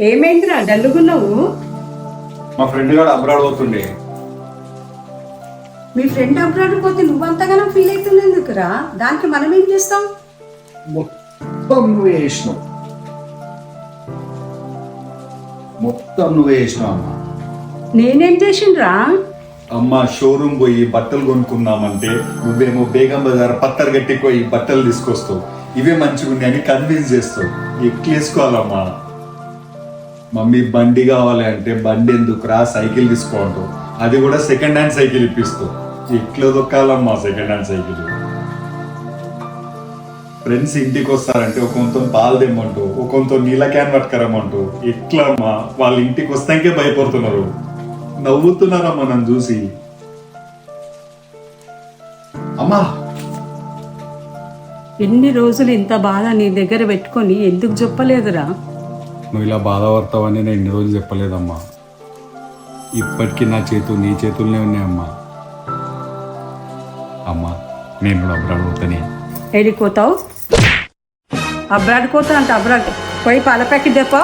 ఏమైందిరా డల్లుగున్నావు? మా ఫ్రెండ్ గారు అబ్రాడ్ పోతుండే. మీ ఫ్రెండ్ అబ్రాడ్ పోతే నువ్వంతగానో ఫీల్ అవుతున్నందుకురా దానికి మనం ఏం చేస్తాం? మొత్తం నువ్వే వేసినావు మొత్తం నువ్వే వేసినావు అమ్మ. నేనేం చేసిండ్రా? అమ్మ షోరూమ్ పోయి బట్టలు కొనుక్కుందామంటే నువ్వేమో బేగం బజార్ పత్తర్ గట్టి పోయి బట్టలు తీసుకొస్తావు. ఇవే మంచిగా ఉన్నాయని కన్విన్స్ చేస్తావు. ఎక్కేసుకోవాలమ్మా మమ్మీ బండి కావాలి అంటే బండి ఎందుకు రా? సైకిల్ తీసుకోంటావు అది కూడా సెకండ్ హ్యాండ్ సైకిల్ ఇప్పిస్తూ. ఎట్లా దొక్కాలమ్మా సెకండ్ హ్యాండ్ సైకిల్. ఫ్రెండ్స్ ఇంటికి వస్తారంటే ఒక కొంత పాలు తెమ్మంటూ ఒక కొంత నీళ్ళ క్యాన్ పట్టుకరమ్మంటూ ఎట్లా వాళ్ళ ఇంటికి వస్తాకే భయపడుతున్నారు. నవ్వుతున్నారమ్మా నన్ను చూసి. అమ్మా! ఎన్ని రోజులు ఇంత బాధ నీ దగ్గర పెట్టుకొని ఎందుకు చెప్పలేదురా? నువ్వు ఇలా బాధపడతావని నేను ఎన్ని రోజులు చెప్పలేదమ్మా. ఇప్పటికీ నా చేతులు నీ చేతుల్లోనే ఉన్నాయమ్మా అమ్మా. నేను కూడా అబ్రాడ్ పోతానే వెళ్ళిపోతావు అబ్రాడ్ పోతా అంటే అబ్రాడ్ పోయి పాల ప్యాకెట్ తెప్పో?